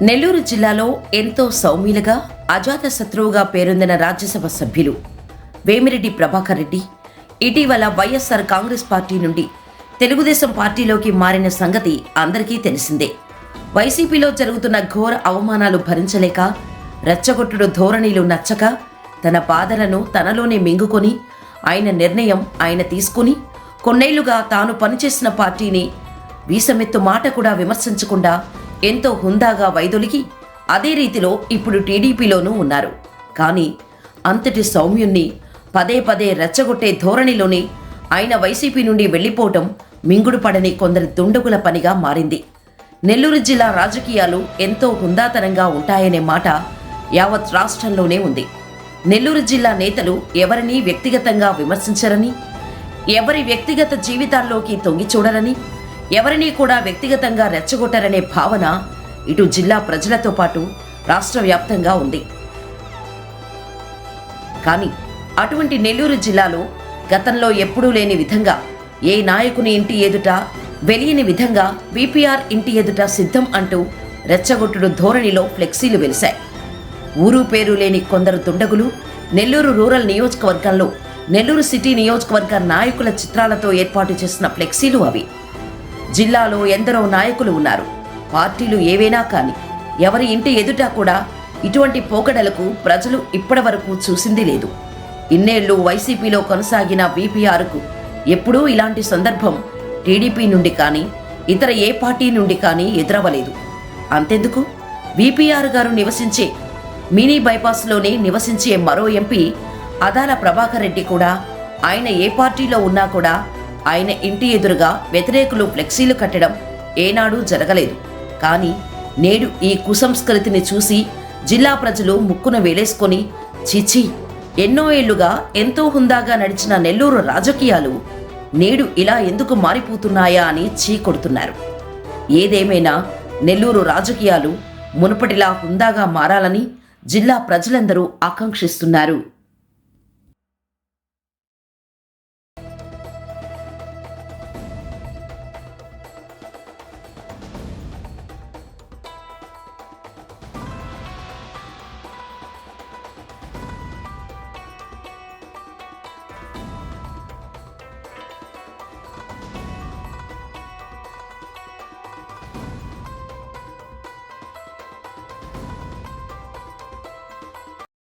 నెల్లూరు జిల్లాలో ఎంతో సౌమ్యులుగా అజాత శత్రువుగా పేరొందిన రాజ్యసభ సభ్యులు వేమిరెడ్డి ప్రభాకర్ రెడ్డి ఇటీవల వైఎస్ఆర్ కాంగ్రెస్ పార్టీ నుండి తెలుగుదేశం పార్టీలోకి మారిన సంగతి అందరికీ తెలిసిందే. వైసీపీలో జరుగుతున్న ఘోర అవమానాలు భరించలేక రెచ్చగొట్టుడు ధోరణిలు నచ్చక తన బాధలను తనలోనే మింగుకొని ఆయన నిర్ణయం ఆయన తీసుకుని కొన్నేళ్ళుగా తాను పనిచేసిన పార్టీని వీసమెత్తు మాట కూడా విమర్శించకుండా ఎంతో హుందాగా వైదొలిగి అదే రీతిలో ఇప్పుడు టీడీపీలోనూ ఉన్నారు. కానీ అంతటి సౌమ్యుణ్ణి పదే పదే రెచ్చగొట్టే ధోరణిలోనే ఆయన వైసీపీ నుండి వెళ్ళిపోవటం మింగుడు పడని కొందరి దుండగుల పనిగా మారింది. నెల్లూరు జిల్లా రాజకీయాలు ఎంతో హుందాతనంగా ఉంటాయనే మాట యావత్ రాష్ట్రంలోనే ఉంది. నెల్లూరు జిల్లా నేతలు ఎవరినీ వ్యక్తిగతంగా విమర్శించరని ఎవరి వ్యక్తిగత జీవితాల్లోకి తొంగి చూడరని ఎవరినీ కూడా వ్యక్తిగతంగా రెచ్చగొట్టరనే భావన ఇటు జిల్లా ప్రజలతో పాటు రాష్ట్ర వ్యాప్తంగా ఉంది. కానీ అటువంటి నెల్లూరు జిల్లాలో గతంలో ఎప్పుడూ లేని విధంగా ఏ నాయకుని ఇంటి ఎదుట వెలియని విధంగా బీపీఆర్ ఇంటి ఎదుట సిద్ధం అంటూ రెచ్చగొట్టుడు ధోరణిలో ఫ్లెక్సీలు వెలిశాయి. ఊరు పేరు లేని కొందరు దుండగులు నెల్లూరు రూరల్ నియోజకవర్గంలో నెల్లూరు సిటీ నియోజకవర్గ నాయకుల చిత్రాలతో ఏర్పాటు చేసిన ఫ్లెక్సీలు అవి. జిల్లాలో ఎందరో నాయకులు ఉన్నారు. పార్టీలు ఏవైనా కానీ ఎవరి ఇంటి ఎదుట కూడా ఇటువంటి పోకడలకు ప్రజలు ఇప్పటివరకు చూసింది లేదు. ఇన్నేళ్ళు వైసీపీలో కొనసాగిన బీపీఆర్కు ఎప్పుడూ ఇలాంటి సందర్భం టీడీపీ నుండి కానీ ఇతర ఏ పార్టీ నుండి కానీ ఎదురవ్వలేదు. అంతెందుకు? బీపీఆర్ గారు నివసించే మినీ బైపాస్లోనే నివసించే మరో ఎంపీ అదాల ప్రభాకర్ రెడ్డి కూడా ఆయన ఏ పార్టీలో ఉన్నా కూడా ఆయన ఇంటి ఎదురుగా వ్యతిరేకులు ఫ్లెక్సీలు కట్టడం ఏనాడూ జరగలేదు. కానీ నేడు ఈ కుసంస్కృతిని చూసి జిల్లా ప్రజలు ముక్కున వేలేసుకొని చిచి ఎన్నో ఏళ్ళుగా ఎంతో హుందాగా నడిచిన నెల్లూరు రాజకీయాలు నేడు ఇలా ఎందుకు మారిపోతున్నాయా అని చీకొడుతున్నారు ఏదేమైనా నెల్లూరు రాజకీయాలు మునుపటిలా హుందాగా మారాలని జిల్లా ప్రజలందరూ ఆకాంక్షిస్తున్నారు.